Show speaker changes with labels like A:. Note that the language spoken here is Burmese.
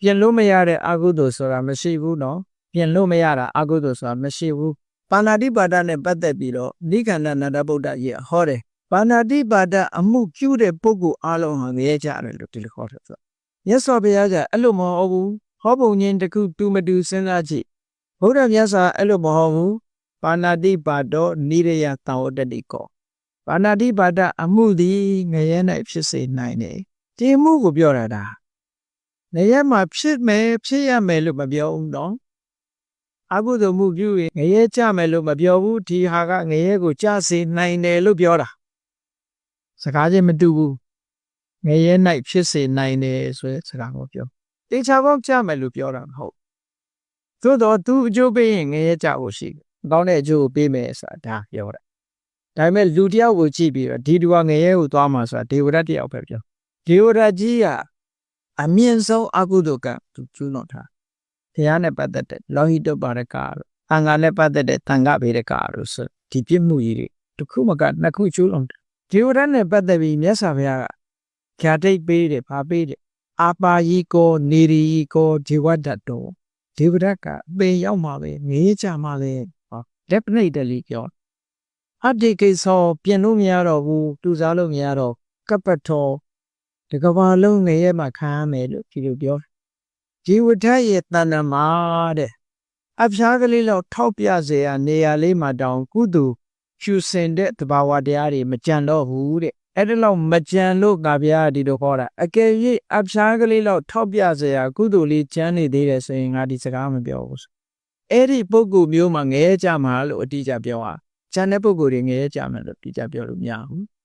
A: ပြင်လို့မရတဲ့အကုသိုလ်ဆိုတာမရှိဘူးနော်ပြင်လို့မရတာအကုသိုလ်ဆိုတာမရှိဘူးပါဏာတိပါဒနဲ့ပတ်သက်ပြီးတော့နိခန္ဓနန္ဒဗုဒ္ဓကြီးကဟောတယ်ပါဏာတိပါဒအမှုပြုတဲ့ပုဂ္ဂိုလ်အလုံးဟာငရဲကြတယ်လို့ဒီလိုခေါ်တယ်ဆိုမြတ်စွာဘုရားကအဲ့လိုမဟုတ်ဘူးဟောပုံချင်းတစ်ခုတူမတူစဉ်းစားကြည့်ဘုရားမြတ်စွာအဲ့လိုမဟုတ်ဘူးပါဏာတိပါဒောနိရယတံဝတ္တတိကောပါဏာတိပါဒအမှုသည်ငရဲ၌ဖြစ်စေနိုင်တယ်ဒီအမှုကိုပြောတာဒါ ငရဲမှာဖြစ်မယ်ဖြစ်ရမယ်လို့မပြောဘူးနော်အကုသိုလ်မှုပြုရင်ငရဲကြမယ်လို့မပြောဘူးဒီဟာကငရဲကိုကြစေနိုင်တယ်လို့ပြောတာစကားချင်းမတူဘူးငရဲ၌ဖြစ်စေနိုင်တယ်ဆိုတဲ့စကားကိုပြောတေချာပေါက်ကြမယ်လို့ပြောတာမဟုတ်သို့တော့သူအကျိုးပေးရင်ငရဲကြဖို့ရှိတယ်ကောင်းတဲ့အကျိုးကိုပေးမယ်ဆိုတာဒါပြောတာဒါပေမဲ့လူတစ်ယောက်ကိုကြည့်ပြီးတော့ဒီတူကငရဲကိုသွားမှာဆိုတာဒေဝရတ်တစ်ယောက်ပဲပြောဒေဝရတ်ကြီးက အမြင့်ဆုံးအကုသိုလ်ကသူကျူးလွန်ထားတရားနဲ့ပတ်သက်တဲ့လောဟိတပါရကတို့အင်္ဂါနဲ့ပတ်သက်တဲ့တန်ခဗေဒကတို့ဆိုဒီပြစ်မှုကြီးတွေတစ်ခုမကနှစ်ခုကျူးလွန်တယ်ဒေဝရတ်နဲ့ပတ်သက်ပြီးမြတ်စွာဘုရားကဖြာတိတ်ပေးတယ်ဗာပေးတယ်အာပါယီကောနေရီကောဒေဝဒတ်တော်ဒေဝဒတ်ကအပင်ရောက်မှာပဲငေးကြမှာပဲဟော definitely ပြောအတ္တိကိစ္စပြင်လို့မရတော့ဘူးတူစားလို့မရတော့ကပ္ပထော ဒီကဘာလုံးငရဲမှာခံရမယ်လို့ဒီလိုပြောဒီဝဋ္ဌရဲ့တဏ္ဍမှာတဲ့အဖျားကလေးလောက်ထောက်ပြစေရနေရာလေးမှာတောင်ကုသိုလ်ဖြူစင်တဲ့တဘာဝတရားတွေမကြံတော့ဘူးတဲ့အဲ့ဒါလောက်မကြံလို့ငါဗျာဒီလိုခေါ်တာအကယ်၍အဖျားကလေးလောက်ထောက်ပြစေရကုသိုလ်လေးကျမ်းနေသေးတယ်ဆိုရင်ငါဒီစကားမပြောဘူးအဲ့ဒီပုဂ္ဂိုလ်မျိုးမှာငရဲကြမှာလို့အတိအကျပြောတာကျန်တဲ့ပုဂ္ဂိုလ်တွေငရဲကြမှာလို့အတိအကျပြောလို့မရဘူး